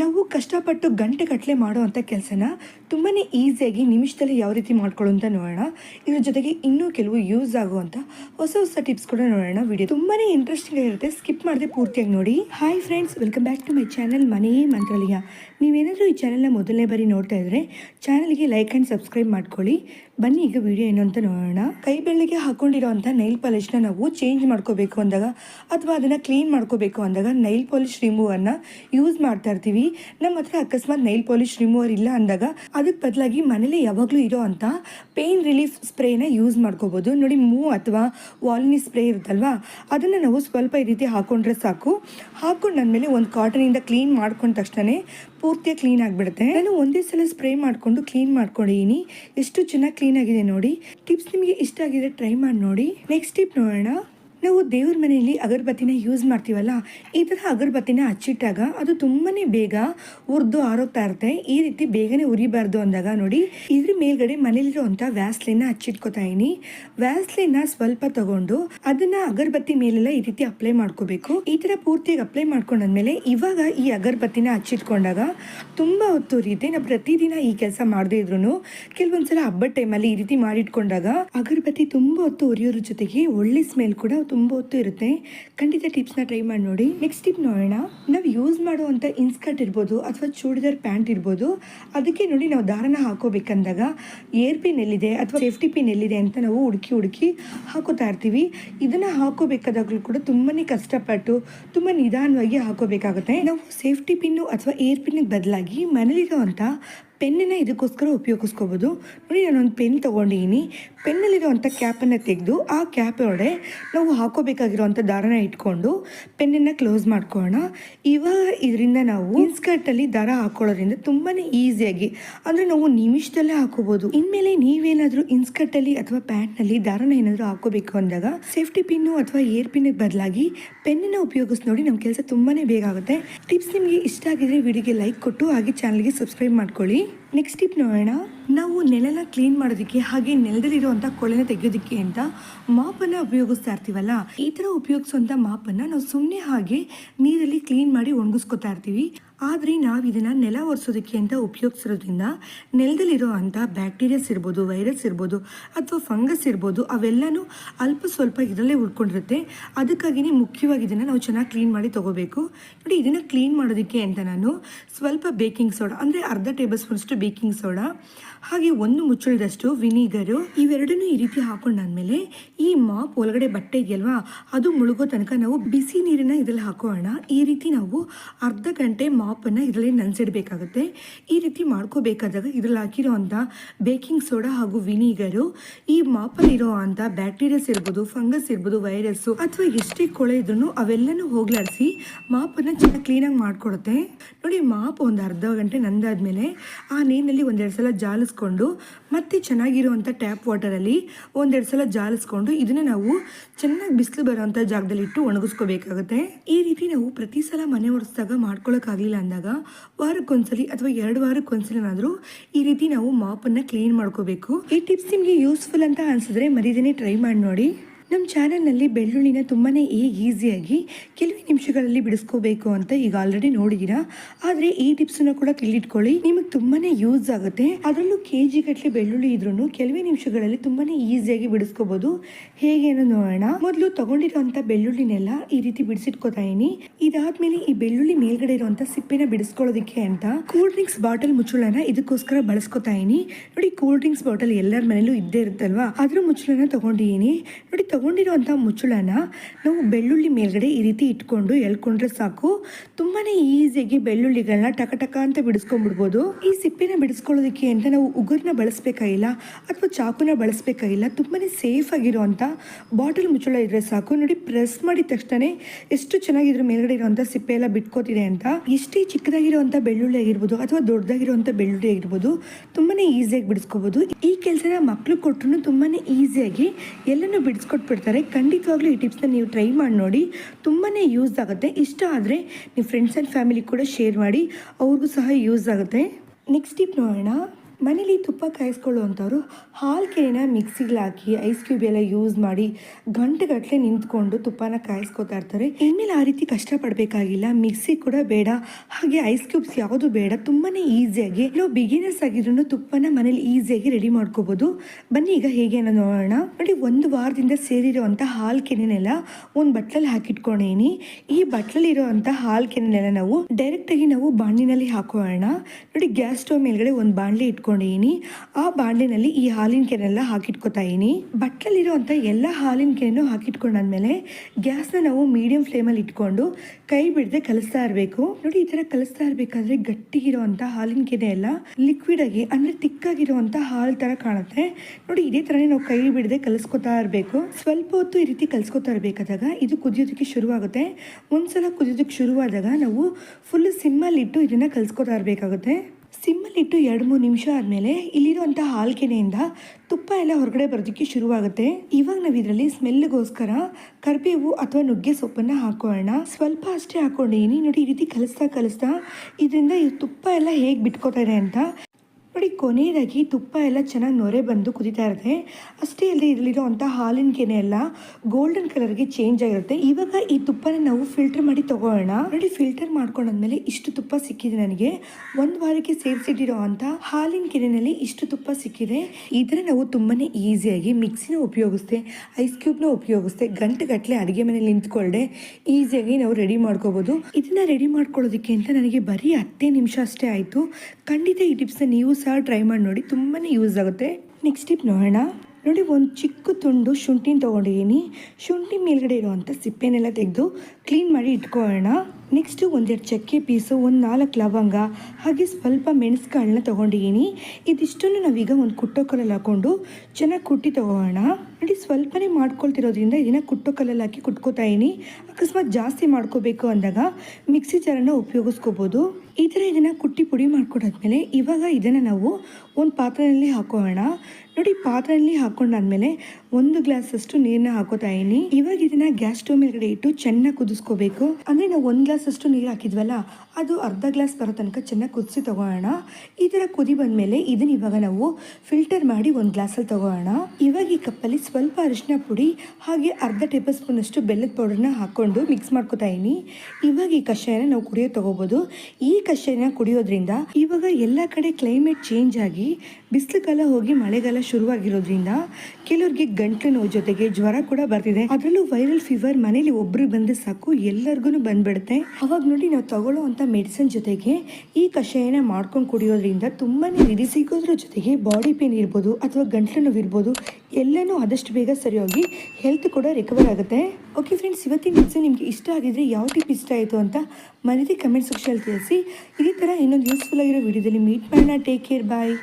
ನಾವು ಕಷ್ಟಪಟ್ಟು ಗಂಟೆ ಗಟ್ಟಲೆ ಮಾಡುವಂಥ ಕೆಲಸನ ತುಂಬಾ ಈಸಿಯಾಗಿ ನಿಮಿಷದಲ್ಲಿ ಯಾವ ರೀತಿ ಮಾಡ್ಕೊಳ್ಳೋ ಅಂತ ನೋಡೋಣ. ಇದ್ರ ಜೊತೆಗೆ ಇನ್ನೂ ಕೆಲವು ಯೂಸ್ ಆಗುವಂಥ ಹೊಸ ಹೊಸ ಟಿಪ್ಸ್ ಕೂಡ ನೋಡೋಣ ವಿಡಿಯೋ. ತುಂಬಾ ಇಂಟ್ರೆಸ್ಟಿಂಗ್ ಆಗಿರುತ್ತೆ. ಸ್ಕಿಪ್ ಮಾಡದೆ ಪೂರ್ತಿಯಾಗಿ ನೋಡಿ. Hi friends welcome back to my channel Maneye Mantralaya. ನೀವೇನಾದರೂ ಈ ಚಾನಲ್ನ ಮೊದಲನೇ ಬಾರಿ ನೋಡ್ತಾ ಇದ್ರೆ ಚಾನಲ್ಗೆ ಲೈಕ್ ಆ್ಯಂಡ್ ಸಬ್ಸ್ಕ್ರೈಬ್ ಮಾಡ್ಕೊಳ್ಳಿ. ಬನ್ನಿ ಈಗ ವಿಡಿಯೋ ಏನು ಅಂತ ನೋಡೋಣ. ಕೈ ಬೆಳ್ಳಿಗೆ ಹಾಕೊಂಡಿರೋಂಥ ನೈಲ್ ಪಾಲಿಶ್ನ ನಾವು ಚೇಂಜ್ ಮಾಡ್ಕೋಬೇಕು ಅಂದಾಗ ಅಥವಾ ಅದನ್ನು ಕ್ಲೀನ್ ಮಾಡ್ಕೋಬೇಕು ಅಂದಾಗ ನೈಲ್ ಪಾಲಿಶ್ ರಿಮೂವರ್ನ ಯೂಸ್ ಮಾಡ್ತಾ ಇರ್ತೀವಿ. ನಮ್ಮ ಹತ್ರ ಅಕಸ್ಮಾತ್ ನೈಲ್ ಪಾಲಿಶ್ ರಿಮೂವರ್ ಇಲ್ಲ ಅಂದಾಗ ಅದಕ್ಕೆ ಬದಲಾಗಿ ಮನೇಲಿ ಯಾವಾಗಲೂ ಇರೋ ಅಂತ ಪೇನ್ ರಿಲೀಫ್ ಸ್ಪ್ರೇನ ಯೂಸ್ ಮಾಡ್ಕೋಬೋದು. ನೋಡಿ, ಮೂ ಅಥವಾ ವಾಲ್ನಿ ಸ್ಪ್ರೇ ಇರುತ್ತಲ್ವಾ? ಅದನ್ನು ನಾವು ಸ್ವಲ್ಪ ಈ ರೀತಿ ಹಾಕೊಂಡ್ರೆ ಸಾಕು. ಹಾಕೊಂಡಾದ್ಮೇಲೆ ಒಂದು ಕಾಟನಿಂದ ಕ್ಲೀನ್ ಮಾಡ್ಕೊಂಡ ತಕ್ಷಣ ಪೂರ್ತಿಯಾಗಿ ಕ್ಲೀನ್ ಆಗಿಬಿಡುತ್ತೆ. ನಾನು ಒಂದೇ ಸಲ ಸ್ಪ್ರೇ ಮಾಡಿಕೊಂಡು ಕ್ಲೀನ್ ಮಾಡ್ಕೊಂಡಿದ್ದೀನಿ ಎಷ್ಟು ಚೆನ್ನಾಗಿ ಕ್ಲೀನ್ ಆಗಿದೆ ನೋಡಿ. ಟಿಪ್ಸ್ ನಿಮಗೆ ಇಷ್ಟ ಆಗಿದೆ ಟ್ರೈ ಮಾಡಿ ನೋಡಿ. ನೆಕ್ಸ್ಟ್ ಟಿಪ್ ನೋಡೋಣ. ನಾವು ದೇವ್ರ ಮನೆಯಲ್ಲಿ ಅಗರಬತ್ತಿನ ಯೂಸ್ ಮಾಡ್ತೀವಲ್ಲ, ಈ ಥರ ಅಗರಬತ್ತಿನ ಹಚ್ಚಿಟ್ಟಾಗ ಅದು ತುಂಬಾ ಬೇಗ ಉರಿದು ಆರೋಗ್ತಾ ಇರುತ್ತೆ. ಈ ರೀತಿ ಬೇಗನೆ ಉರಿಬಾರ್ದು ಅಂದಾಗ ನೋಡಿ, ಇದ್ರ ಮೇಲ್ಗಡೆ ಮನೇಲಿರುವಂಥ ವ್ಯಾಸ್ಲಿನ ಹಚ್ಚಿಟ್ಕೋತಾ ಇದೀನಿ ವ್ಯಾಸ್ಲಿನ ಸ್ವಲ್ಪ ತಗೊಂಡು ಅದನ್ನ ಅಗರಬತ್ತಿ ಮೇಲೆಲ್ಲ ಈ ರೀತಿ ಅಪ್ಲೈ ಮಾಡ್ಕೋಬೇಕು. ಈ ಥರ ಪೂರ್ತಿಯಾಗಿ ಅಪ್ಲೈ ಮಾಡ್ಕೊಂಡಾದ್ಮೇಲೆ ಇವಾಗ ಈ ಅಗರಬತ್ತಿನ ಹಚ್ಚಿಟ್ಕೊಂಡಾಗ ತುಂಬ ಹೊತ್ತು ಉರಿಯುತ್ತೆ. ನಾವು ಪ್ರತಿದಿನ ಈ ಕೆಲಸ ಮಾಡದೇ ಇದ್ರು ಕೆಲವೊಂದ್ಸಲ ಹಬ್ಬದ ಟೈಮಲ್ಲಿ ಈ ರೀತಿ ಮಾಡಿಟ್ಕೊಂಡಾಗ ಅಗರಬತ್ತಿ ತುಂಬ ಹೊತ್ತು ಉರಿಯೋದ್ರ ಜೊತೆಗೆ ಒಳ್ಳೆ ಸ್ಮೆಲ್ ಕೂಡ ತುಂಬ ಹೊತ್ತು ಇರುತ್ತೆ. ಖಂಡಿತ ಟಿಪ್ಸ್ನ ಟ್ರೈ ಮಾಡಿ ನೋಡಿ. ನೆಕ್ಸ್ಟ್ ಟಿಪ್ ನೋಡೋಣ. ನಾವು ಯೂಸ್ ಮಾಡುವಂಥ ಇನ್ಸ್ಕರ್ಟ್ ಇರ್ಬೋದು ಅಥವಾ ಚೂಡಿದಾರ್ ಪ್ಯಾಂಟ್ ಇರ್ಬೋದು. ಅದಕ್ಕೆ ನೋಡಿ ನಾವು ದಾರನ ಹಾಕೋಬೇಕಂದಾಗ ಏರ್ ಪಿನ್ ಎಲ್ಲಿದೆ ಅಥವಾ ಸೇಫ್ಟಿ ಪಿನ್ ಎಲ್ಲಿದೆ ಅಂತ ನಾವು ಹುಡುಕಿ ಹುಡುಕಿ ಹಾಕೋತಾ ಇರ್ತೀವಿ. ಇದನ್ನು ಹಾಕೋಬೇಕಾದಾಗಲೂ ಕೂಡ ತುಂಬಾ ಕಷ್ಟಪಟ್ಟು ತುಂಬ ನಿಧಾನವಾಗಿ ಹಾಕೋಬೇಕಾಗುತ್ತೆ. ನಾವು ಸೇಫ್ಟಿ ಪಿನ್ನು ಅಥವಾ ಏರ್ ಪಿನ್ಗೆ ಬದಲಾಗಿ ಮನೇಲಿರುವಂಥ ಪೆನ್ನನ್ನು ಇದಕ್ಕೋಸ್ಕರ ಉಪಯೋಗಿಸ್ಕೋಬೋದು. ನೋಡಿ, ನಾನೊಂದು ಪೆನ್ ತೊಗೊಂಡಿದ್ದೀನಿ. ಪೆನ್ನಲ್ಲಿರುವಂಥ ಕ್ಯಾಪನ್ನು ತೆಗೆದು ಆ ಕ್ಯಾಪ್ ನಾವು ಹಾಕೋಬೇಕಾಗಿರುವಂಥ ದಾರನ ಇಟ್ಕೊಂಡು ಪೆನ್ನನ್ನು ಕ್ಲೋಸ್ ಮಾಡ್ಕೊಳ್ಳೋಣ. ಇವಾಗ ಇದರಿಂದ ನಾವು ಇನ್ಸ್ಕರ್ಟಲ್ಲಿ ದಾರ ಹಾಕೊಳ್ಳೋದ್ರಿಂದ ತುಂಬಾ ಈಸಿಯಾಗಿ, ಅಂದರೆ ನಾವು ನಿಮಿಷದಲ್ಲೇ ಹಾಕೋಬೋದು. ಇನ್ಮೇಲೆ ನೀವೇನಾದರೂ ಇನ್ಸ್ಕರ್ಟಲ್ಲಿ ಅಥವಾ ಪ್ಯಾಂಟ್ನಲ್ಲಿ ದಾರನ ಏನಾದರೂ ಹಾಕೋಬೇಕು ಅಂದಾಗ, ಸೇಫ್ಟಿ ಪಿನ್ನು ಅಥವಾ ಏರ್ ಪಿನ್ನಿಗೆ ಬದಲಾಗಿ ಪೆನ್ನನ್ನು ಉಪಯೋಗಿಸಿ ನೋಡಿ ನಮ್ಮ ಕೆಲಸ ತುಂಬಾ ಬೇಗ ಆಗುತ್ತೆ. ಟಿಪ್ಸ್ ನಿಮಗೆ ಇಷ್ಟ ಆಗಿದ್ರೆ ವಿಡಿಯೋಗೆ ಲೈಕ್ ಕೊಟ್ಟು ಹಾಗೆ ಚಾನಲ್ಗೆ ಸಬ್ಸ್ಕ್ರೈಬ್ ಮಾಡ್ಕೊಳ್ಳಿ. ನೆಕ್ಸ್ಟ್ ಟಿಪ್ ನೋಡೋಣ ನಾವು ನೆಲನ ಕ್ಲೀನ್ ಮಾಡೋದಕ್ಕೆ ಹಾಗೆ ನೆಲದಲ್ಲಿರುವಂಥ ಕೊಳೆನ ತೆಗೆಯೋದಕ್ಕೆ ಅಂತ ಮಾಪನ್ನು ಉಪಯೋಗಿಸ್ತಾ ಇರ್ತೀವಲ್ಲ? ಈ ಥರ ಉಪಯೋಗಿಸುವಂಥ ಮಾಪನ್ನು ನಾವು ಸುಮ್ಮನೆ ಹಾಗೆ ನೀರಲ್ಲಿ ಕ್ಲೀನ್ ಮಾಡಿ ಒಣಗಿಸ್ಕೊತಾ ಇರ್ತೀವಿ. ಆದರೆ ನಾವು ಇದನ್ನು ನೆಲ ಒರೆಸೋದಕ್ಕೆ ಅಂತ ಉಪಯೋಗಿಸಿರೋದ್ರಿಂದ ನೆಲದಲ್ಲಿರೋ ಅಂಥ ಬ್ಯಾಕ್ಟೀರಿಯಾಸ್ ಇರ್ಬೋದು, ವೈರಸ್ ಇರ್ಬೋದು ಅಥವಾ ಫಂಗಸ್ ಇರ್ಬೋದು, ಅವೆಲ್ಲನೂ ಅಲ್ಪ ಸ್ವಲ್ಪ ಇದರಲ್ಲೇ ಉಳ್ಕೊಂಡಿರುತ್ತೆ. ಅದಕ್ಕಾಗಿಯೇ ಮುಖ್ಯವಾಗಿ ಇದನ್ನು ನಾವು ಚೆನ್ನಾಗಿ ಕ್ಲೀನ್ ಮಾಡಿ ತೊಗೋಬೇಕು. ನೋಡಿ, ಇದನ್ನು ಕ್ಲೀನ್ ಮಾಡೋದಕ್ಕೆ ಅಂತ ನಾನು ಸ್ವಲ್ಪ ಬೇಕಿಂಗ್ ಸೋಡಾ, ಅಂದರೆ ಅರ್ಧ ಟೇಬಲ್ ಸ್ಪೂನಷ್ಟು ಬೇಕಿಂಗ್ ಸೋಡಾ, ಹಾಗೆ ಒಂದು ಮುಚ್ಚಳದಷ್ಟು ವಿನಿಗರು, ಇವೆರಡನ್ನೂ ಈ ರೀತಿ ಹಾಕೊಂಡಾದ್ಮೇಲೆ ಈ ಮಾಪ್ ಒಳಗಡೆ ಬಟ್ಟೆ ಇದೆಯಲ್ವಾ, ಅದು ಮುಳುಗೋ ತನಕ ನಾವು ಬಿಸಿ ನೀರನ್ನ ಇದರಲ್ಲಿ ಹಾಕೋಣ. ಈ ರೀತಿ ನಾವು ಅರ್ಧ ಗಂಟೆ ಮಾಪನ್ನು ಇದರಲ್ಲಿ ನೆನೆಸಿಡಬೇಕಾಗುತ್ತೆ. ಈ ರೀತಿ ಮಾಡ್ಕೋಬೇಕಾದಾಗ ಇದರಲ್ಲಿ ಹಾಕಿರೋ ಅಂಥ ಬೇಕಿಂಗ್ ಸೋಡಾ ಹಾಗೂ ವಿನಿಗರು, ಈ ಮಾಪಲ್ಲಿರೋ ಅಂಥ ಬ್ಯಾಕ್ಟೀರಿಯಾಸ್ ಇರ್ಬೋದು, ಫಂಗಸ್ ಇರ್ಬೋದು, ವೈರಸ್ಸು ಅಥವಾ ಎಷ್ಟೇ ಕೊಳೆ ಇದ್ರೂ ಅವೆಲ್ಲನೂ ಹೋಗ್ಲಾಡಿಸಿ ಮಾಪನ್ನು ಚೆನ್ನಾಗಿ ಕ್ಲೀನಾಗಿ ಮಾಡಿಕೊಡುತ್ತೆ. ನೋಡಿ, ಮಾಪ್ ಒಂದು ಅರ್ಧ ಗಂಟೆ ನಂದಾದ್ಮೇಲೆ ಆ ನೀರಿನಲ್ಲಿ ಒಂದೆರಡು ಸಲ ಜಾಲಿಸ್ಕೊಂಡು, ಮತ್ತೆ ಚೆನ್ನಾಗಿರುವಂಥ ಟ್ಯಾಪ್ ವಾಟರಲ್ಲಿ ಒಂದೆರಡು ಸಲ ಜಾಲಿಸ್ಕೊಂಡು ಇದನ್ನು ನಾವು ಚೆನ್ನಾಗಿ ಬಿಸಿಲು ಬರುವಂಥ ಜಾಗದಲ್ಲಿ ಇಟ್ಟು ಒಣಗಿಸ್ಕೋಬೇಕಾಗುತ್ತೆ. ಈ ರೀತಿ ನಾವು ಪ್ರತಿ ಸಲ ಮನೆ ಒರೆಸಿದಾಗ ಮಾಡ್ಕೊಳಕ್ಕಾಗಲಿಲ್ಲ ಅಂದಾಗ ವಾರಕ್ಕೊಂದ್ಸಲಿ ಅಥವಾ ಎರಡು ವಾರಕ್ಕೊಂದ್ಸಲಿನಾದರೂ ಈ ರೀತಿ ನಾವು ಮಾಪನ್ನು ಕ್ಲೀನ್ ಮಾಡ್ಕೋಬೇಕು. ಈ ಟಿಪ್ಸ್ ನಿಮಗೆ ಯೂಸ್ಫುಲ್ ಅಂತ ಅನ್ಸಿದ್ರೆ ಮರಿದೇನೆ ಟ್ರೈ ಮಾಡಿ ನೋಡಿ. ನಮ್ಮ ಚಾನಲ್ನಲ್ಲಿ ಬೆಳ್ಳುಳ್ಳಿನ ತುಂಬಾ ಈಸಿಯಾಗಿ ಕೆಲವೇ ನಿಮಿಷಗಳಲ್ಲಿ ಬಿಡಿಸ್ಕೋಬೇಕು ಅಂತ ಈಗ ಆಲ್ರೆಡಿ ನೋಡಿದ್ದೀರಾ ಆದರೆ ಈ ಟಿಪ್ಸನ್ನು ಕೂಡ ತಿಳಿಟ್ಕೊಳ್ಳಿ ನಿಮಗೆ ತುಂಬಾ ಯೂಸ್ ಆಗುತ್ತೆ. ಅದರಲ್ಲೂ ಕೆ ಜಿ ಗಟ್ಟಲೆ ಬೆಳ್ಳುಳ್ಳಿ ಇದ್ರೂ ಕೆಲವೇ ನಿಮಿಷಗಳಲ್ಲಿ ತುಂಬಾ ಈಸಿಯಾಗಿ ಬಿಡಿಸ್ಕೋಬೋದು. ಹೇಗೆ ಅನ್ನೋ ನೋಡೋಣ. ಮೊದಲು ತಗೊಂಡಿರೋಂಥ ಬೆಳ್ಳುಳ್ಳಿನೆಲ್ಲ ಈ ರೀತಿ ಬಿಡಿಸಿಟ್ಕೋತಾ ಇದೀನಿ. ಇದಾದ್ಮೇಲೆ ಈ ಬೆಳ್ಳುಳ್ಳಿ ಮೇಲ್ಗಡೆ ಇರುವಂಥ ಸಿಪ್ಪೆನ ಬಿಡಿಸ್ಕೊಳ್ಳೋದಕ್ಕೆ ಅಂತ ಕೂಲ್ ಡ್ರಿಂಕ್ಸ್ ಬಾಟಲ್ ಮುಚ್ಚಳನ ಇದಕ್ಕೋಸ್ಕರ ಬಳಸ್ಕೊತಾ ಇದೀನಿ. ನೋಡಿ ಕೂಲ್ ಡ್ರಿಂಕ್ಸ್ ಬಾಟಲ್ ಎಲ್ಲರ ಮನೇಲೂ ಇದ್ದೇ ಇರುತ್ತಲ್ವಾ? ಅದ್ರ ಮುಚ್ಚಳನ ತಗೊಂಡಿದ್ದೀನಿ ನೋಡಿ ತಗೊಂಡಿರುವಂಥ ಮುಚ್ಚಳನ ನಾವು ಬೆಳ್ಳುಳ್ಳಿ ಮೇಲ್ಗಡೆ ಈ ರೀತಿ ಇಟ್ಕೊಂಡು ಎಳ್ಕೊಂಡ್ರೆ ಸಾಕು. ತುಂಬಾ ಈಸಿಯಾಗಿ ಬೆಳ್ಳುಳ್ಳಿಗಳನ್ನ ಟಕ ಟಕ ಅಂತ ಬಿಡಿಸ್ಕೊಂಡ್ಬಿಡ್ಬೋದು. ಈ ಸಿಪ್ಪೆನ ಬಿಡಿಸ್ಕೊಳ್ಳೋದಕ್ಕೆ ಅಂತ ನಾವು ಉಗುರನ್ನ ಬಳಸಬೇಕಾಗಿಲ್ಲ ಅಥವಾ ಚಾಕುನ ಬಳಸಬೇಕಾಗಿಲ್ಲ ತುಂಬಾ ಸೇಫ್ ಆಗಿರುವಂಥ ಬಾಟಲ್ ಮುಚ್ಚಳ ಇದ್ರೆ ಸಾಕು. ನೋಡಿ ಪ್ರೆಸ್ ಮಾಡಿದ ತಕ್ಷಣ ಎಷ್ಟು ಚೆನ್ನಾಗಿ ಇದ್ರ ಮೇಲ್ಗಡೆ ಇರುವಂಥ ಸಿಪ್ಪೆ ಎಲ್ಲ ಬಿಟ್ಕೋತಿದೆ ಅಂತ. ಎಷ್ಟೇ ಚಿಕ್ಕದಾಗಿರುವಂಥ ಬೆಳ್ಳುಳ್ಳಿ ಆಗಿರ್ಬೋದು ಅಥವಾ ದೊಡ್ಡದಾಗಿರುವಂಥ ಬೆಳ್ಳುಳ್ಳಿ ಆಗಿರ್ಬೋದು ತುಂಬಾ ಈಸಿಯಾಗಿ ಬಿಡಿಸ್ಕೋಬೋದು. ಈ ಕೆಲಸನ ಮಕ್ಕಳು ಕೊಟ್ಟರು ತುಂಬಾ ಈಸಿಯಾಗಿ ಎಲ್ಲನೂ ಬಿಡಿಸ್ಕೊಟ್ಬಿಡ್ತಾರೆ ಖಂಡಿತವಾಗ್ಲೂ ಈ ಟಿಪ್ಸ್ನ ನೀವು ಟ್ರೈ ಮಾಡಿ ನೋಡಿ. ತುಂಬಾ ಯೂಸ್ ಆಗುತ್ತೆ. ಇಷ್ಟ ಆದರೆ ನೀವು ಫ್ರೆಂಡ್ಸ್ ಆ್ಯಂಡ್ ಫ್ಯಾಮಿಲಿ ಕೂಡ ಶೇರ್ ಮಾಡಿ. ಅವ್ರಿಗೂ ಸಹ ಯೂಸ್ ಆಗುತ್ತೆ. ನೆಕ್ಸ್ಟ್ ಟಿಪ್ ನೋಡೋಣ. ಮನೇಲಿ ತುಪ್ಪ ಕಾಯಿಸ್ಕೊಳ್ಳುವಂಥವ್ರು ಹಾಲು ಕೆನೆನ ಮಿಕ್ಸಿಗೆ ಹಾಕಿ ಐಸ್ ಕ್ಯೂಬ್ ಎಲ್ಲ ಯೂಸ್ ಮಾಡಿ ಗಂಟೆಗಟ್ಟಲೆ ನಿಂತ್ಕೊಂಡು ತುಪ್ಪನ ಕಾಯಿಸ್ಕೊತಾ ಇರ್ತಾರೆ. ಇನ್ಮೇಲೆ ಆ ರೀತಿ ಕಷ್ಟಪಡಬೇಕಾಗಿಲ್ಲ. ಮಿಕ್ಸಿ ಕೂಡ ಬೇಡ. ಹಾಗೆ ಐಸ್ ಕ್ಯೂಬ್ಸ್ ಯಾವುದು ಬೇಡ. ತುಂಬಾ ಈಸಿಯಾಗಿ ನಾವು ಬಿಗಿನರ್ಸ್ ಆಗಿದ್ರು ತುಪ್ಪನ ಮನೇಲಿ ಈಸಿಯಾಗಿ ರೆಡಿ ಮಾಡ್ಕೋಬೋದು. ಬನ್ನಿ ಈಗ ಹೇಗೆ ಅನ್ನೋ ನೋಡೋಣ. ನೋಡಿ, ಒಂದು ವಾರದಿಂದ ಸೇರಿರುವಂಥ ಹಾಲು ಕೆನೆನೆಲ್ಲ ಒಂದು ಬಟ್ಲಲ್ಲಿ ಹಾಕಿಟ್ಕೊಂಡೇನಿ ಈ ಬಟ್ಲಲ್ಲಿ ಇರುವಂಥ ಹಾಲು ಕೆನೆನೆಲ್ಲ ನಾವು ಡೈರೆಕ್ಟಾಗಿ ನಾವು ಬಾಣಲಿನಲ್ಲಿ ಹಾಕೋಣ. ನೋಡಿ, ಗ್ಯಾಸ್ ಸ್ಟವ್ ಮೇಲ್ಗಡೆ ಒಂದು ಬಾಣಲೆ ಇಟ್ಕೊಂಡಿದ್ದೀನಿ ಆ ಬಾಣಲೆನಲ್ಲಿ ಈ ಹಾಲಿನ ಕೆರೆಲ್ಲ ಹಾಕಿಟ್ಕೊತಾ ಇದೀನಿ. ಬಟ್ಲಲ್ಲಿರುವಂಥ ಎಲ್ಲ ಹಾಲಿನ ಕೆನೆನೂ ಹಾಕಿಟ್ಕೊಂಡಾದ್ಮೇಲೆ ಗ್ಯಾಸ್ನ ನಾವು ಮೀಡಿಯಂ ಫ್ಲೇಮಲ್ಲಿ ಇಟ್ಕೊಂಡು ಕೈ ಬಿಡದೆ ಕಲಿಸ್ತಾ ಇರಬೇಕು. ನೋಡಿ, ಈ ಥರ ಕಲಿಸ್ತಾ ಇರಬೇಕಾದ್ರೆ ಗಟ್ಟಿಗಿರುವಂಥ ಹಾಲಿನ ಕೆನೆ ಎಲ್ಲ ಲಿಕ್ವಿಡ್ ಆಗಿ, ಅಂದರೆ ತಿಕ್ಕಾಗಿರುವಂಥ ಹಾಲು ಥರ ಕಾಣುತ್ತೆ. ನೋಡಿ, ಇದೇ ಥರನೇ ನಾವು ಕೈ ಬಿಡದೆ ಕಲಿಸ್ಕೊತಾ ಇರಬೇಕು. ಸ್ವಲ್ಪ ಹೊತ್ತು ಈ ರೀತಿ ಕಲಿಸ್ಕೊತಾ ಇರಬೇಕಾದಾಗ ಇದು ಕುದಿಯೋದಕ್ಕೆ ಶುರುವಾಗುತ್ತೆ. ಒಂದ್ಸಲ ಕುದಿಯೋದಕ್ಕೆ ಶುರುವಾದಾಗ ನಾವು ಫುಲ್ ಸಿಮ್ಮಲ್ಲಿಟ್ಟು ಇದನ್ನು ಕಲಿಸ್ಕೊತಾ ಇರಬೇಕಾಗುತ್ತೆ. ಸಿಮ್ಮಲ್ಲಿಟ್ಟು ಎರಡು ಮೂರು ನಿಮಿಷ ಆದಮೇಲೆ ಇಲ್ಲಿರುವಂಥ ಹಾಲ್ಕೆನೆಯಿಂದ ತುಪ್ಪ ಎಲ್ಲ ಹೊರಗಡೆ ಬರೋದಕ್ಕೆ ಶುರುವಾಗುತ್ತೆ. ಇವಾಗ ನಾವು ಇದರಲ್ಲಿ ಸ್ಮೆಲ್ಗೋಸ್ಕರ ಕರಿಬೇವು ಅಥವಾ ನುಗ್ಗೆ ಸೊಪ್ಪನ್ನು ಹಾಕೋಣ ಸ್ವಲ್ಪ ಅಷ್ಟೇ ಹಾಕೊಂಡಿದ್ದೀನಿ ನೋಡಿ ಈ ರೀತಿ ಕಲಿಸ್ತಾ ಕಲಿಸ್ತಾ ಇದರಿಂದ ಈ ತುಪ್ಪ ಎಲ್ಲ ಹೇಗೆ ಬಿಟ್ಕೋತಾ ಇದೆ ಅಂತ ನೋಡಿ ಕೊನೆಯದಾಗಿ ತುಪ್ಪ ಎಲ್ಲ ಚೆನ್ನಾಗಿ ನೊರೆ ಬಂದು ಕುದಿತಾ ಇರುತ್ತೆ. ಅಷ್ಟೇ ಅಲ್ಲದೆ ಇದರಲ್ಲಿರುವಂಥ ಹಾಲಿನ ಕೆನೆ ಎಲ್ಲ ಗೋಲ್ಡನ್ ಕಲರ್ಗೆ ಚೇಂಜ್ ಆಗಿರುತ್ತೆ. ಇವಾಗ ಈ ತುಪ್ಪನ ನಾವು ಫಿಲ್ಟರ್ ಮಾಡಿ ತಗೋಣ ನೋಡಿ ಫಿಲ್ಟರ್ ಮಾಡ್ಕೊಂಡಾದ್ಮೇಲೆ ಇಷ್ಟು ತುಪ್ಪ ಸಿಕ್ಕಿದೆ ನನಗೆ. ಒಂದು ವಾರಕ್ಕೆ ಸೇರಿಸಿಟ್ಟಿರೋ ಅಂಥ ಹಾಲಿನ ಕೆನೆಯಲ್ಲಿ ಇಷ್ಟು ತುಪ್ಪ ಸಿಕ್ಕಿದೆ. ಇದರ ನಾವು ತುಂಬಾನೇ ಈಸಿಯಾಗಿ ಮಿಕ್ಸಿನ ಉಪಯೋಗಿಸ್ದೆ ಐಸ್ ಕ್ಯೂಬ್ನ ಉಪಯೋಗಿಸ್ದೆ ಗಂಟೆ ಗಟ್ಟಲೆ ಅಡುಗೆ ಮನೇಲಿ ನಿಂತ್ಕೊಳ್ಳದೆ ಈಸಿಯಾಗಿ ನಾವು ರೆಡಿ ಮಾಡ್ಕೋಬೋದು. ಇದನ್ನ ರೆಡಿ ಮಾಡ್ಕೊಳ್ಳೋದಕ್ಕೆ ಅಂತ ನನಗೆ ಬರೀ ಹತ್ತೇ ನಿಮಿಷ ಅಷ್ಟೇ ಆಯಿತು. ಖಂಡಿತ ಈ ಟಿಪ್ಸ್ನ ನೀವು ಸಹ ಟ್ರೈ ಮಾಡಿ ನೋಡಿ ತುಂಬಾ ಯೂಸ್ ಆಗುತ್ತೆ. ನೆಕ್ಸ್ಟ್ ಟಿಪ್ ನೋಡೋಣ. ನೋಡಿ, ಒಂದು ಚಿಕ್ಕ ತುಂಡು ಶುಂಠಿನ ತೊಗೊಂಡಿದ್ದೀನಿ. ಶುಂಠಿ ಮೇಲ್ಗಡೆ ಇರುವಂಥ ಸಿಪ್ಪೆನೆಲ್ಲ ತೆಗೆದು ಕ್ಲೀನ್ ಮಾಡಿ ಇಟ್ಕೊಳ್ಳೋಣ. ನೆಕ್ಸ್ಟು ಒಂದೆರಡು ಚಕ್ಕೆ ಪೀಸು ಒಂದು ನಾಲ್ಕು ಲವಂಗ, ಹಾಗೆ ಸ್ವಲ್ಪ ಮೆಣಸುಕಾಳನ್ನ ತೊಗೊಂಡಿದ್ದೀನಿ. ಇದಿಷ್ಟನ್ನು ನಾವೀಗ ಒಂದು ಕುಟ್ಟೋ ಕಲ್ಲಲ್ಲಿ ಹಾಕ್ಕೊಂಡು ಚೆನ್ನಾಗಿ ಕುಟ್ಟಿ ತೊಗೋಣ. ನೋಡಿ, ಸ್ವಲ್ಪನೇ ಮಾಡ್ಕೊಳ್ತಿರೋದ್ರಿಂದ ಇದನ್ನು ಕುಟ್ಟೋ ಹಾಕಿ ಕುಟ್ಕೋತಾ ಇದ್ದೀನಿ ಅಕಸ್ಮಾತ್ ಜಾಸ್ತಿ ಮಾಡ್ಕೋಬೇಕು ಅಂದಾಗ ಮಿಕ್ಸಿ ಜಾರನ್ನು ಉಪಯೋಗಿಸ್ಕೋಬೋದು. ಈ ಥರ ಇದನ್ನು ಕುಟ್ಟಿ ಪುಡಿ ಮಾಡ್ಕೊಡಾದ್ಮೇಲೆ ಇವಾಗ ಇದನ್ನು ನಾವು ಒಂದು ಪಾತ್ರೆಯಲ್ಲಿ ಹಾಕೋಣ. ನೋಡಿ, ಪಾತ್ರೆಯಲ್ಲಿ ಹಾಕೊಂಡಾದ್ಮೇಲೆ ಒಂದು ಗ್ಲಾಸ್ ಅಷ್ಟು ನೀರನ್ನ ಹಾಕೋತಾ ಇದೀನಿ. ಇವಾಗ ಇದನ್ನ ಗ್ಯಾಸ್ ಸ್ಟವ್ ಮೇಲ್ಗಡೆ ಇಟ್ಟು ಚೆನ್ನಾಗಿ ಕುದಿಸ್ಕೋಬೇಕು. ಅಂದ್ರೆ ನಾವು ಒಂದು ಗ್ಲಾಸ್ ಅಷ್ಟು ನೀರು ಹಾಕಿದ್ವಲ್ಲ ಅದು ಅರ್ಧ ಗ್ಲಾಸ್ ಬರೋ ತನಕ ಚೆನ್ನಾಗಿ ಕುದಿಸಿ ತೊಗೋಣ ಈ ಥರ ಕುದಿ ಬಂದಮೇಲೆ ಇದನ್ನ ಇವಾಗ ನಾವು ಫಿಲ್ಟರ್ ಮಾಡಿ ಒಂದು ಗ್ಲಾಸಲ್ಲಿ ತೊಗೋಣ ಇವಾಗ ಈ ಕಪ್ಪಲ್ಲಿ ಸ್ವಲ್ಪ ಅರಿಶಿನ ಪುಡಿ ಹಾಗೆ ಅರ್ಧ ಟೇಬಲ್ ಸ್ಪೂನಷ್ಟು ಬೆಲ್ಲದ ಪೌಡರ್ನ ಹಾಕ್ಕೊಂಡು ಮಿಕ್ಸ್ ಮಾಡ್ಕೊತಾ ಇದೀನಿ ಇವಾಗ ಈ ಕಷಾಯನ ನಾವು ಕುಡಿಯೋ ತೊಗೋಬೋದು. ಈ ಕಷಾಯನ ಕುಡಿಯೋದ್ರಿಂದ ಇವಾಗ ಎಲ್ಲ ಕಡೆ ಕ್ಲೈಮೇಟ್ ಚೇಂಜ್ ಆಗಿ ಬಿಸಿಲುಗಾಲ ಹೋಗಿ ಮಳೆಗಾಲ ಶುರುವಾಗಿರೋದ್ರಿಂದ ಕೆಲವ್ರಿಗೆ ಗಂಟ್ಲು ನೋವು ಜೊತೆಗೆ ಜ್ವರ ಕೂಡ ಬರ್ತಿದೆ. ಅದರಲ್ಲೂ ವೈರಲ್ ಫೀವರ್ ಮನೇಲಿ ಒಬ್ರು ಬಂದ್ರೆ ಸಾಕು ಎಲ್ಲರಿಗೂ ಬಂದ್ಬಿಡುತ್ತೆ. ಅವಾಗ ನೋಡಿ ನಾವು ತಗೊಳ್ಳೋ ಅಂತ ಮೆಡಿಸಿನ್ ಜೊತೆಗೆ ಈ ಕಷಾಯನ ಮಾಡ್ಕೊಂಡು ಕುಡಿಯೋದ್ರಿಂದ ತುಂಬಾ ರಿಲೀಸ್ ಸಿಗೋದ್ರ ಜೊತೆಗೆ ಬಾಡಿ ಪೇನ್ ಇರ್ಬೋದು ಅಥವಾ ಗಂಟ್ಲು ನೋವು ಇರ್ಬೋದು, ಎಲ್ಲನೂ ಆದಷ್ಟು ಬೇಗ ಸರಿಯಾಗಿ ಹೆಲ್ತ್ ಕೂಡ ರಿಕವರ್ ಆಗುತ್ತೆ. ಓಕೆ ಫ್ರೆಂಡ್ಸ್ ಇವತ್ತಿನ ಮೆಡಿಸಿನ್ ನಿಮಗೆ ಇಷ್ಟ ಆಗಿದ್ರೆ ಯಾವ ಟಿಪ್ ಇಷ್ಟ ಆಯಿತು ಅಂತ ಮನೇಲಿ ಕಮೆಂಟ್ ಸೆಕ್ಷನಲ್ಲಿ ತಿಳಿಸಿ. ಇದೇ ಥರ ಇನ್ನೊಂದು ಯೂಸ್ಫುಲ್ ಆಗಿರೋ ವಿಡಿಯೋದಲ್ಲಿ ಮೀಟ್ ಮಾಡೋಣ. Take care bye